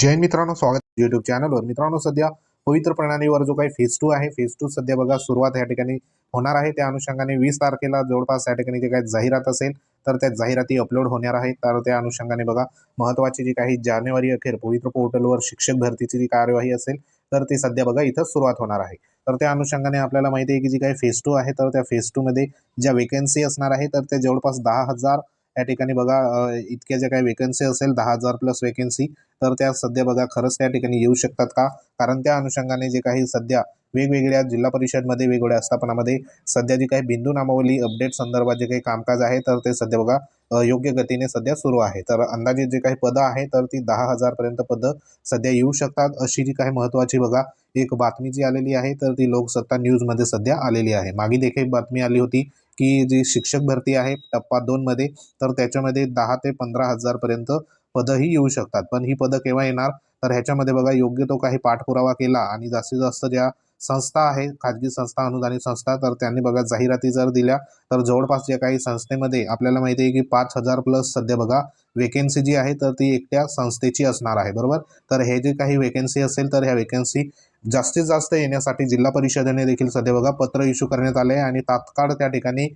जैन मित्रांनो स्वागत युट्यूब चॅनलवर मित्रांनो सध्या पवित्र प्रणालीवर जो काही फेज टू आहे फेज टू सध्या बघा सुरुवात या ठिकाणी होणार आहे. त्या अनुषंगाने वीस तारखेला जवळपास या ठिकाणी जे काही जाहिरात असेल तर त्या जाहिराती अपलोड होणार आहेत तर त्या अनुषंगाने बघा महत्त्वाची जी काही जानेवारी अखेर पवित्र पोर्टलवर शिक्षक भरतीची जी कार्यवाही असेल तर ती सध्या बघा इथं सुरुवात होणार आहे. तर त्या अनुषंगाने आपल्याला माहिती आहे की जी काही फेज टू आहे तर त्या फेज टूमध्ये ज्या वेकेन्सी असणार आहे तर ते जवळपास दहा हजार या ठिकाणी बघा इतक्या ज्या काही वेकन्सी असेल दहा हजार प्लस वेकन्सी तर त्या सध्या बघा खरंच त्या ठिकाणी येऊ शकतात का? कारण त्या अनुषंगाने जे काही सध्या वेगवेगळ्या जिल्हा परिषदमध्ये वेगवेगळ्या आस्थापनामध्ये सध्या जी काही बिंदू नामावली अपडेट संदर्भात जे काही कामकाज आहे तर ते सध्या बघा योग्य गतीने सध्या सुरू आहे. तर अंदाजित जे काही पदं आहे तर ती दहा हजारपर्यंत पदं सध्या येऊ शकतात. अशी जी काही महत्त्वाची बघा एक बातमी जी आलेली आहे तर ती लोकसत्ता न्यूजमध्ये सध्या आलेली आहे. मागे देखील बातमी आली होती की जी शिक्षक भरती आहे टप्पा दोनमध्ये तर त्याच्यामध्ये दहा ते पंधरा हजारपर्यंत पदंही येऊ शकतात. पण ही पदं केव्हा येणार? तर ह्याच्यामध्ये बघा योग्य तो काही पाठपुरावा केला आणि जास्तीत जास्त ज्या संस्था आहे खाजगी संस्था अनुदानित संस्था तर त्यांनी बघा जाहिराती जर दिल्या तर जवळपास ज्या काही संस्थेमध्ये आपल्याला माहिती आहे की पाच हजार प्लस सध्या बघा वेकेन्सी जी आहे तर ती एकट्या संस्थेची असणार आहे. बरोबर? तर हे जे काही वेकेन्सी असेल तर ह्या वेकेन्सी जास्तीत जास्त येण्यासाठी जिल्हा परिषदेने देखील सध्या बघा पत्र इश्यू करण्यात आले आहे आणि तात्काळ त्या ठिकाणी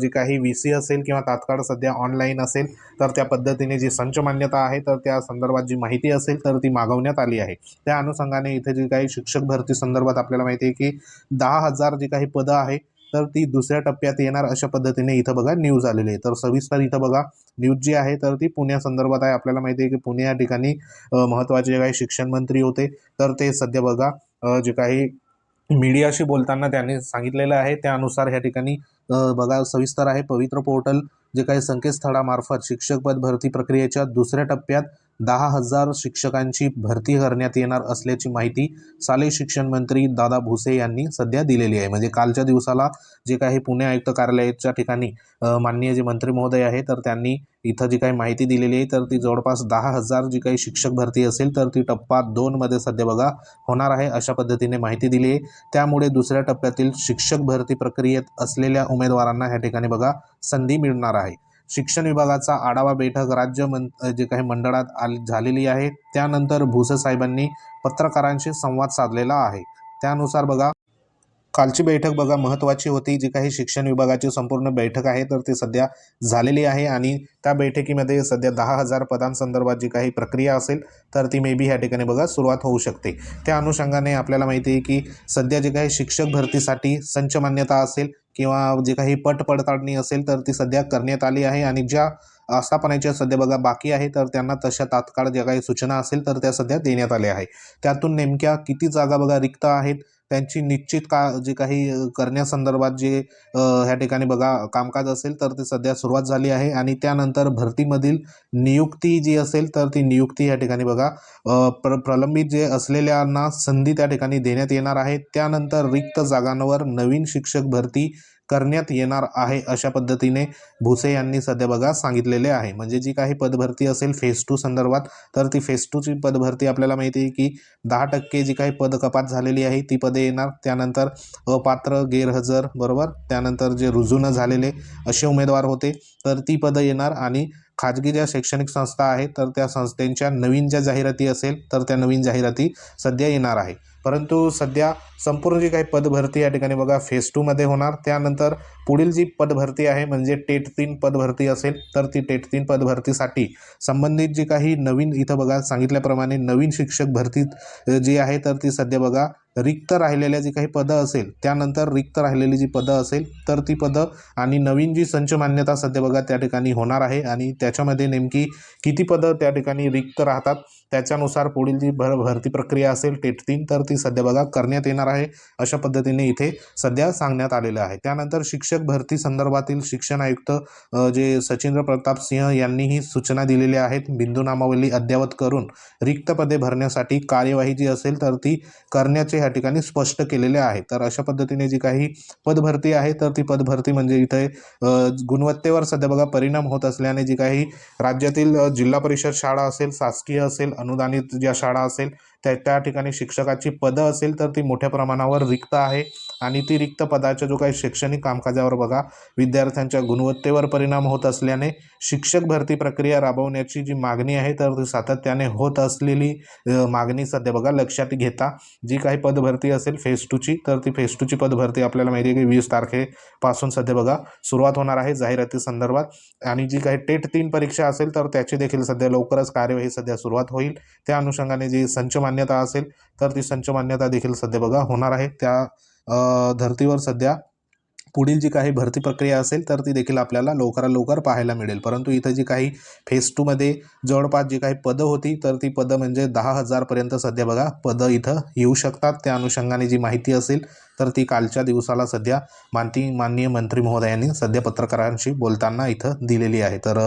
जी काही व्ही सी असेल किंवा तात्काळ सध्या ऑनलाईन असेल तर त्या पद्धतीने जी संच मान्यता आहे तर त्या संदर्भात जी माहिती असेल तर ती मागवण्यात आली आहे. त्या अनुषंगाने इथे जी काही शिक्षक भरती संदर्भात आपल्याला माहिती आहे की दहा हजार जी काही पदं आहे तर ती दुसऱ्या टप्प्यात येणार अशा पद्धतीने इथं बघा न्यूज आलेली आहे. तर सविस्तर इथं बघा न्यूज जी आहे तर ती पुण्यासंदर्भात आहे. आपल्याला माहिती आहे की पुणे या ठिकाणी महत्त्वाचे जे काही शिक्षण मंत्री होते तर ते सध्या बघा जे काही मीडियाशी बोलताना त्यांनी सांगितलेलं आहे त्यानुसार ह्या ठिकाणी बघा सविस्तर आहे. पवित्र पोर्टल जे काही संकेतस्थळामार्फत शिक्षक पद भरती प्रक्रियेच्या दुसऱ्या टप्प्यात दहा हजार शिक्षकांची भरती करण्यात येणार असल्याची माहिती शालेय शिक्षण मंत्री दादा भुसे यांनी सध्या दिलेली आहे. म्हणजे कालच्या दिवसाला जे काही पुणे आयुक्त कार्यालयाच्या ठिकाणी माननीय जे मंत्री महोदय आहे तर त्यांनी इथं जी काही माहिती दिलेली आहे तर ती जवळपास दहा हजार जी काही शिक्षक भरती असेल तर ती टप्पा दोनमध्ये सध्या बघा होणार आहे अशा पद्धतीने माहिती दिली आहे. त्यामुळे दुसऱ्या टप्प्यातील शिक्षक भरती प्रक्रियेत असलेल्या उमेदवारांना ह्या ठिकाणी बघा संधी मिळणार आहे. शिक्षण विभागाचा आढावा बैठक राज्य मं जे काही मंडळात आल झालेली आहे. त्यानंतर भुसे साहेबांनी पत्रकारांशी संवाद साधलेला आहे. त्यानुसार बघा कालची बैठक बघा महत्त्वाची होती. जी काही शिक्षण विभागाची संपूर्ण बैठक आहे तर ती सध्या झालेली आहे आणि त्या बैठकीमध्ये सध्या दहा हजार पदांसंदर्भात जी काही प्रक्रिया असेल तर ती मे बी ह्या ठिकाणी बघा सुरुवात होऊ शकते. त्या अनुषंगाने आपल्याला माहिती आहे की सध्या जे काही शिक्षक भरतीसाठी संच मान्यता असेल किंवा जे काही पट पडताळणी असेल तर ती सध्या करण्यात आली आहे. आणि ज्या आस्थापनाच्या सध्या बघा बाकी आहे तर त्यांना तशा तात्काळ ज्या काही सूचना असेल तर त्या सध्या देण्यात आल्या आहे त्यातून नेमक्या किती जागा बघा रिक्त आहेत? त्यांची निश्चित का जे काही करण्यासंदर्भात जे ह्या ठिकाणी बघा कामकाज असेल तर ते सध्या सुरुवात झाली आहे. आणि त्यानंतर भरतीमधील नियुक्ती जी असेल तर ती नियुक्ती या ठिकाणी बघा प्र प्रलंबित जे असलेल्यांना संधी त्या ठिकाणी देण्यात येणार आहे. त्यानंतर रिक्त जागांवर नवीन शिक्षक भरती करण्यात येणार आहे अशा पद्धतीने भुसे यांनी सध्या बघा सांगितलेले आहे. म्हणजे जी काही पदभरती असेल फेज टू संदर्भात तर ती फेज टूची पदभरती आपल्याला माहिती आहे की दहा टक्के जी काही पद कपात झालेली आहे ती पदे येणार. त्यानंतर अपात्र गैरहजर बरोबर? त्यानंतर जे रुजू न झालेले असे उमेदवार होते तर ती पदं येणार. आणि खाजगी ज्या शैक्षणिक संस्था आहेत तर त्या संस्थेच्या नवीन ज्या जाहिराती असेल तर त्या नवीन जाहिराती सध्या येणार आहे. परंतु सध्या संपूर्ण जी काही पदभरती या ठिकाणी बघा फेज टूमध्ये होणार. त्यानंतर पुढील जी पदभरती आहे म्हणजे टेट तीन पदभरती असेल तर ती टेट तीन पदभरतीसाठी संबंधित जी काही नवीन इथं बघा सांगितल्याप्रमाणे नवीन शिक्षक भरती जी आहे तर ती सध्या बघा रिक्त राहिलेल्या जी काही पदं असेल त्यानंतर रिक्त राहिलेली जी पदं असेल तर ती पदं आणि नवीन जी संच मान्यता सध्या बघा त्या ठिकाणी होणार आहे. आणि त्याच्यामध्ये नेमकी किती पदं त्या ठिकाणी रिक्त राहतात त्याच्यानुसार पुढील जी भर भरती प्रक्रिया असेल टेट तीन तर ती सध्या बघा करण्यात येणार आहे अशा पद्धतीने इथे सध्या सांगण्यात आलेलं आहे. त्यानंतर शिक्षक भरती संदर्भातील शिक्षण आयुक्त जे सचिंद्र प्रताप सिंह यांनीही सूचना दिलेल्या आहेत. बिंदू नामावली अद्ययावत करून रिक्त पदे भरण्यासाठी कार्यवाही जी असेल तर ती करण्याचे ह्या ठिकाणी स्पष्ट केलेले आहे. तर अशा पद्धतीने जी काही पदभरती आहे तर ती पदभरती म्हणजे इथे गुणवत्तेवर सध्या बघा परिणाम होत असल्याने जी काही राज्यातील जिल्हा परिषद शाळा असेल शासकीय असेल अनुदानित ज्या शाळा असेल त्या त्या ठिकाणी शिक्षकाची पदं असेल तर ती मोठ्या प्रमाणावर रिक्त आहे. आणि ती रिक्त पदाच्या जो काही शैक्षणिक कामकाजावर बघा विद्यार्थ्यांच्या गुणवत्तेवर परिणाम होत असल्याने शिक्षक भरती प्रक्रिया राबवण्याची जी मागणी आहे तर ती सातत्याने होत असलेली मागणी सध्या बघा लक्षात घेता. जी काही पदभरती असेल फेज टूची तर ती फेज टूची पदभरती आपल्याला माहिती आहे की वीस तारखेपासून सध्या बघा सुरुवात होणार आहे जाहिराती संदर्भात. आणि जी काही टेट तीन परीक्षा असेल तर त्याची देखील सध्या लवकरच कार्यवाही सध्या सुरुवात होईल. त्या अनुषंगाने जी संच मान्यता असेल तर ती संच मान्यता देखील सध्या बघा होणार आहे. त्या धर्तीवर सध्या पुढील जी काही भरती प्रक्रिया असेल तर ती देखील आपल्याला लवकरात लवकर पाहायला मिळेल. परंतु इथं जी काही फेज टूमध्ये जवळपास जी काही पदं होती तर ती पदं म्हणजे दहा हजारपर्यंत सध्या बघा पदं इथं येऊ शकतात. त्या अनुषंगाने जी माहिती असेल तर ती कालच्या दिवसाला सध्या मानती माननीय मंत्री महोदयांनी सध्या पत्रकारांशी बोलताना इथं दिलेली आहे. तर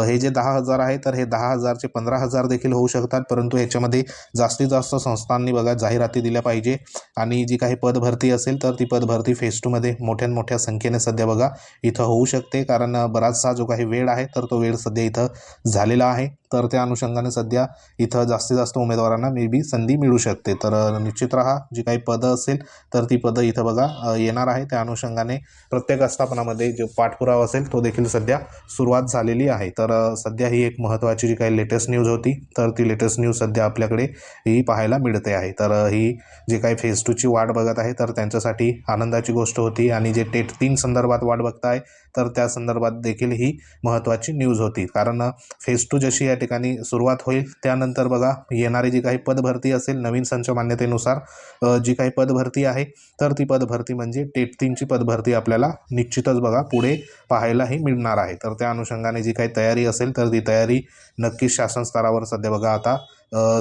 हे जे दहा हजार आहे तर हे दहा हजारचे पंधरा हजार देखील होऊ शकतात परंतु ह्याच्यामध्ये जास्तीत जास्त संस्थांनी बघा जाहिराती दिल्या पाहिजे आणि जी काही पदभरती असेल तर ती पदभरती फेस टूमध्ये मोठ्या मोठ्या संख्येने सध्या बघा इथं होऊ शकते. कारण बराचसा जो काही वेळ आहे तर तो वेळ सध्या इथं झालेला आहे. तर त्या अनुषंगाने सध्या इथं जास्तीत जास्त उमेदवारांना मे बी संधी मिळू शकते. तर निश्चित राहा जी काही पदं असेल तर ती पदं इथं बघा येणार आहे. त्या अनुषंगाने प्रत्येक आस्थापनामध्ये जो पाठपुरावा असेल तो देखील सध्या सुरुवात झालेली आहे. तर सध्या ही एक महत्त्वाची जी काही लेटेस्ट न्यूज होती तर ती लेटेस्ट न्यूज सध्या आपल्याकडे ही पाहायला मिळते आहे. तर ही जे काही फेज टूची वाट बघत आहे तर त्यांच्यासाठी आनंदाची गोष्ट होती. आणि जे टेट तीन संदर्भात वाट बघताय तर त्या संदर्भात देखील ही महत्त्वाची न्यूज होती. कारण फेस फेज टू जशी या ठिकाणी सुरुवात होईल. त्यानंतर बघा येणारी जी काही पदभरती असेल नवीन संच मान्यतेनुसार जी काही पदभरती आहे तर ती पदभरती म्हणजे टेटतीनची पदभरती आपल्याला निश्चितच बघा पुढे पाहायलाही मिळणार आहे. तर त्या अनुषंगाने जी काही तयारी असेल तर ती तयारी नक्कीच शासन स्तरावर सध्या बघा आता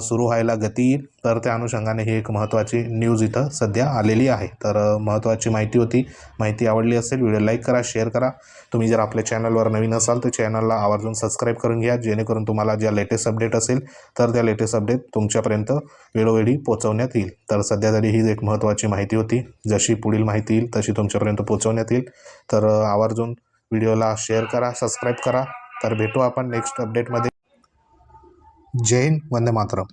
सुरू व्हायला गती येईल. तर त्या अनुषंगाने ही एक महत्त्वाची न्यूज इथं सध्या आलेली आहे. तर महत्त्वाची माहिती होती. माहिती आवडली असेल व्हिडिओ लाईक करा शेअर करा. तुम्ही जर आपल्या चॅनलवर नवीन असाल तर चॅनलला आवर्जून सबस्क्राईब करून घ्या. जेणेकरून तुम्हाला ज्या लेटेस्ट अपडेट असेल तर त्या लेटेस्ट अपडेट तुमच्यापर्यंत वेळोवेळी पोहोचवण्यात येईल. तर सध्या तरी ही एक महत्त्वाची माहिती होती. जशी पुढील माहिती येईल तशी तुमच्यापर्यंत पोहोचवण्यात येईल. तर आवर्जून व्हिडिओला शेअर करा सबस्क्राईब करा. तर भेटू आपण नेक्स्ट अपडेटमध्ये ജെയിൻ വന്ദേ മാതരം.